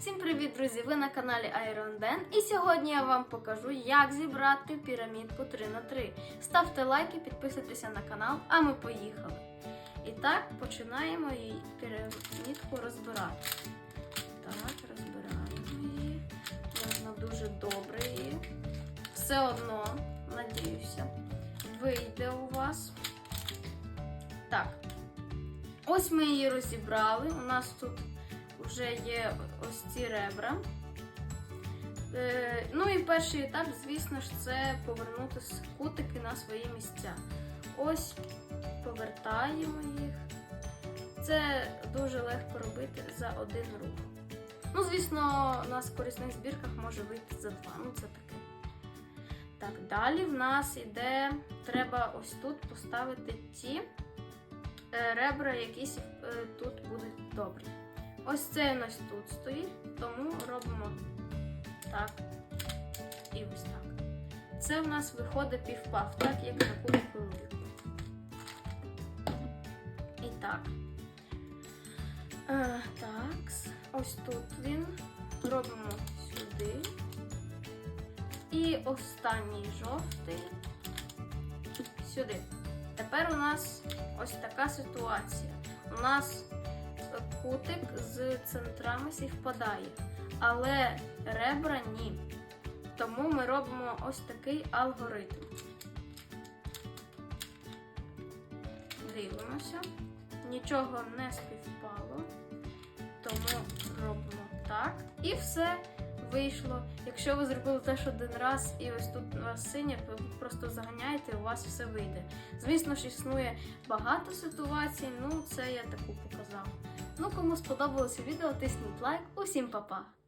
Всім привіт, друзі! Ви на каналі Iron Den і сьогодні я вам покажу, як зібрати пірамідку 3 на 3 Ставте лайки, підписуйтеся на канал, а ми поїхали. І так, починаємо її пірамідку розбирати. Так, розбираємо її. Можна дуже добре її. Все одно, надіюся, вийде у вас. Так. Ось ми її розібрали. У нас тут вже є ось ці ребра. Е, ну і перший етап, звісно ж, це повернути кутики на свої місця. Ось повертаємо їх. Це дуже легко робити за один рух. Ну, звісно, на нас в корисних збірках може вийти за два. Ну, це таке. Так, далі в нас іде, треба ось тут поставити ті е, ребра, якісь е, тут будуть добрі. Ось це у нас тут стоїть, тому робимо так і ось так. Це в нас виходить півпав, так як на кубику І так. Е, так, ось тут він. Робимо сюди. І останній жовтий сюди. Тепер у нас ось така ситуація. У нас кутик з центрами співпадає, але ребра ні. Тому ми робимо ось такий алгоритм. Дивимося, нічого не співпало, тому робимо так. І все вийшло. Якщо ви зробили теж один раз і ось тут у вас синє, ви просто заганяєте, у вас все вийде. Звісно ж, існує багато ситуацій, ну це я таку показала. Ну, кому сподобалося відео, тисніть лайк. Усім па-па!